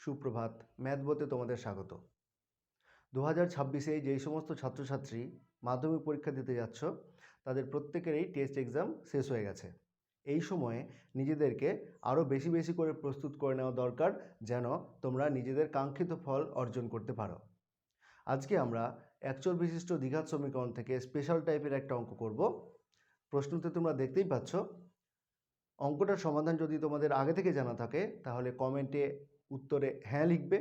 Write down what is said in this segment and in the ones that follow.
সুপ্রভাত, ম্যাথবোতে তোমাদের স্বাগত। দু হাজার ছাব্বিশে যেই সমস্ত ছাত্রছাত্রী মাধ্যমিক পরীক্ষা দিতে যাচ্ছ, তাদের প্রত্যেকেরই টেস্ট এক্সাম শেষ হয়ে গেছে। এই সময়ে নিজেদেরকে আরও বেশি বেশি করে প্রস্তুত করে নেওয়া দরকার, যেন তোমরা নিজেদের কাঙ্ক্ষিত ফল অর্জন করতে পারো। আজকে আমরা একচর বিশিষ্ট দ্বিঘাত সমীকরণ থেকে স্পেশাল টাইপের একটা অঙ্ক করব। প্রশ্নতে তোমরা দেখতেই পাচ্ছ। অঙ্কটার সমাধান যদি তোমাদের আগে থেকে জানা থাকে, তাহলে কমেন্টে উত্তরে হ্যাঁ লিখবে।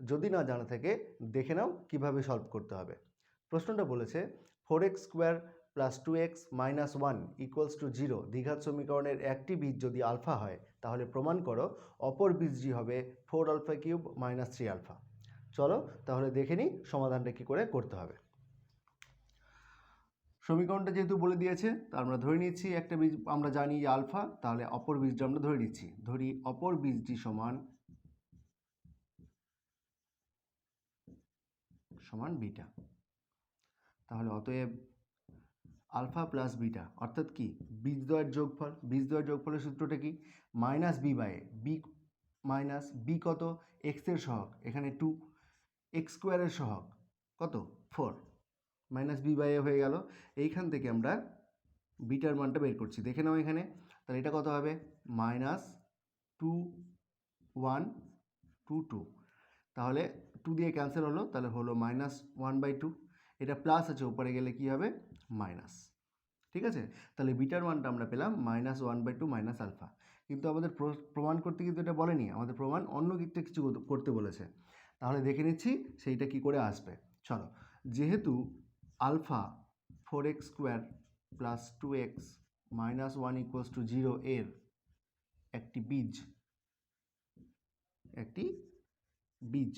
যদি না জানা থাকে, দেখে নাও কীভাবে সলভ করতে হবে। প্রশ্নটা বলেছে four x square plus two x minus one equals to zero দ্বিঘাত সমীকরণের একটি বীজ যদি আলফা হয়, তাহলে প্রমাণ করো অপর বীজটি হবে four alpha cube minus three alpha চলো তাহলে দেখে নিই সমাধানটা কী করে করতে হবে। সমীকরণটা যেহেতু বলে দিয়েছে তা আমরা ধরে নিচ্ছি একটা বীজ আমরা জানি আলফা তাহলে অপর বীজটা আমরা ধরে নিচ্ছি। ধরি অপর বীজটি সমান সমান বিটা। তাহলে অতএব আলফা প্লাস বিটা, অর্থাৎ কি? বীজদ্বয়ের যোগফল। বীজদ্বয়ের যোগফলের সূত্রটা কি? Minus b by b minus b কত? এক্সের সহগ। এখানে টু এক্স স্কোয়ারের সহগ। কত? ফোর মাইনাস বি বাই হয়ে গেল। এইখান থেকে আমরা বিটার মানটা বের করছি। দেখে নাও এখানে। তাহলে এটা কত হবে? Minus two one two two তাহলে টু দিয়ে ক্যান্সেল হলো, তাহলে হলো মাইনাস ওয়ান বাই টু এটা প্লাস আছে, উপরে গেলে কি হবে? মাইনাস ঠিক আছে? তাহলে বিটার ওয়ানটা আমরা পেলাম minus one by two minus alpha কিন্তু আমাদের প্রমাণ করতে কিন্তু এটা বলেনি। আমাদের প্রমাণ অন্য দিকটা কিছু করতে বলেছে। তাহলে দেখে নিচ্ছি সেইটা কি করে আসবে। চলো, যেহেতু alpha four x square plus two x minus one equals to zero এর একটি বীজ, একটি বীজ।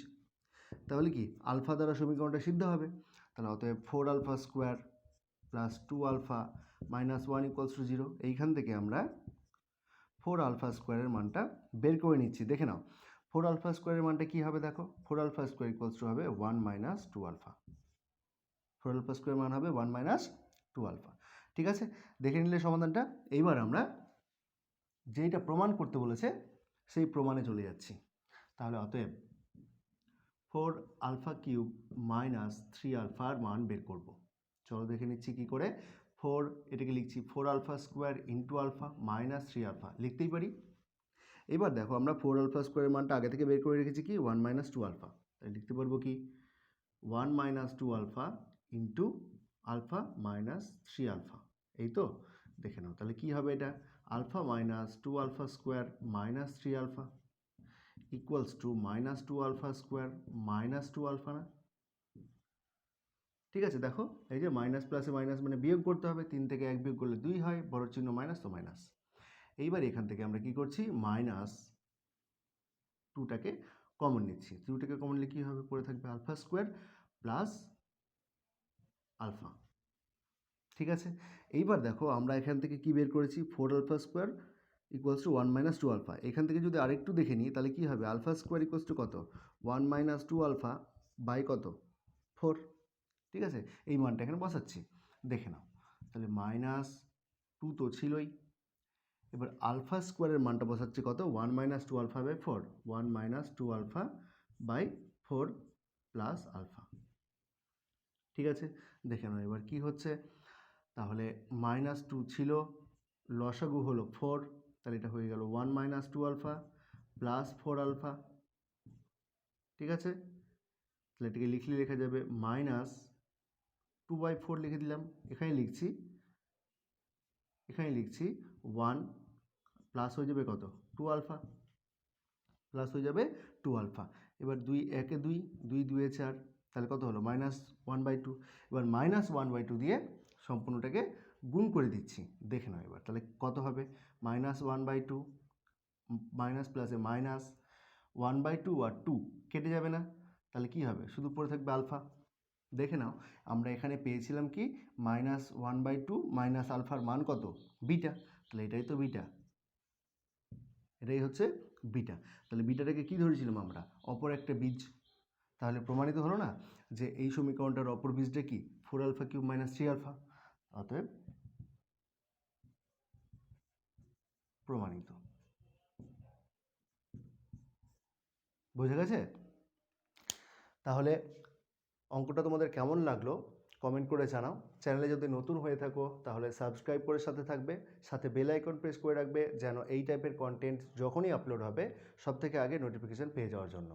তাহলে কি আলফা দ্বারা সমীকরণটা সিদ্ধ হবে? তাহলে অতএব four alpha square plus two alpha minus one equals to zero এইখান থেকে আমরা ফোর আলফা স্কোয়ারের মানটা বের করে নিচ্ছি। দেখে নাও ফোর আলফা স্কোয়ারের মানটা কী হবে দেখো? Four alpha square equals to হবে one minus two alpha four alpha square মান হবে ওয়ান মাইনাস টু আলফা ঠিক আছে? দেখে নিলে সমাধানটা। এইবার আমরা যেইটা প্রমাণ করতে বলেছে, সেই প্রমাণে চলে যাচ্ছি। তাহলে অতএব four alpha cube minus three আলফার মান বের করব। চলো দেখে নিচ্ছি কী করে। ফোর, এটাকে লিখছি four alpha square into alpha minus three alpha. লিখতেই পারি? এবার দেখো, আমরা ফোর আলফা স্কোয়ারের মানটা আগে থেকে বের করে রেখেছি কি? One minus two alpha. তাই লিখতে পারব কি? One minus two alpha into alpha minus three alpha. এই তো? দেখে নাও, তাহলে কী হবে এটা? Alpha minus two alpha square minus three alpha. Equals to minus two alpha square minus two alpha না? ঠিক আছে, দেখো, এই যে মাইনাস প্লাসে মাইনাস মানে বিয়োগ করতে হবে, তিন থেকে এক বিয়োগ করলে দুই হয়, বড় চিহ্ন মাইনাস তো মাইনাস এইবার এখান থেকে আমরা কি করছি? মাইনাস টুটাকে কমন নিচ্ছি। টুটাকে কমন নিলে কী হবে? পড়ে থাকবে আলফা স্কোয়ার প্লাস আলফা ঠিক আছে? এইবার দেখো, আমরা এখান থেকে কি বের করেছি? Four alpha square equals to one minus two alpha এখান থেকে যদি আরেকটু দেখে নিই, তাহলে কী হবে? আলফা স্কোয়ার ইকুয়ালস টু কত? One minus two alpha by কত? ফোর ঠিক আছে? এই মানটা এখানে বসাচ্ছি। দেখে নাও। তাহলে মাইনাস টু তো ছিলই। এবার আলফা স্কোয়ারের মানটা বসাচ্ছি কত? One minus two alpha by four one minus two alpha by four plus alpha ঠিক আছে? দেখে নাও এবার কি হচ্ছে? তাহলে মাইনাস টু ছিল, লসাগু হলো ফোর তাহলে এটা হয়ে গেল one minus two alpha plus four alpha ঠিক আছে? তাহলে এটাকে লিখলে লেখা যাবে মাইনাস টু বাই ফোর লিখে দিলাম। এখানে লিখছি এখানে লিখছি ওয়ান প্লাস হয়ে যাবে কত? টু আলফা প্লাস হয়ে যাবে টু আলফা এবার দুই একে দুই দুই দুয়ে চার, তাহলে কত হলো? মাইনাস ওয়ান বাই টু এবার মাইনাস ওয়ান বাই টু দিয়ে সম্পূর্ণটাকে গুণ করে দিচ্ছি। দেখে নাও এবার, তাহলে কত হবে? Minus one by two minus প্লাসে মাইনাস ওয়ান বাই টু আর টু কেটে যাবে না? তাহলে কি হবে? শুধু পড়ে থাকবে আলফা দেখে নাও, আমরা এখানে পেয়েছিলাম কি? Minus one by two minus আলফার মান কত? বিটা তাহলে এটাই তো বিটা এটাই হচ্ছে বিটা তাহলে বিটাটাকে কি ধরেছিলাম আমরা? অপর একটা বীজ। তাহলে প্রমাণিত হলো না যে এই সমীকরণটার অপর বীজটা কি? Four alpha cube minus three alpha অতএব প্রমাণিত। বুঝে গেছে? তাহলে অঙ্কটা তোমাদের কেমন লাগল কমেন্ট করে জানাও। চ্যানেলে যদি নতুন হয়ে থাকো, তাহলে সাবস্ক্রাইব করে সাথে থাকবে। সাথে বেল আইকন প্রেস করে রাখবে যেন এই টাইপের কন্টেন্ট যখনই আপলোড হবে সব থেকে আগে নোটিফিকেশান পেয়ে যাওয়ার জন্য।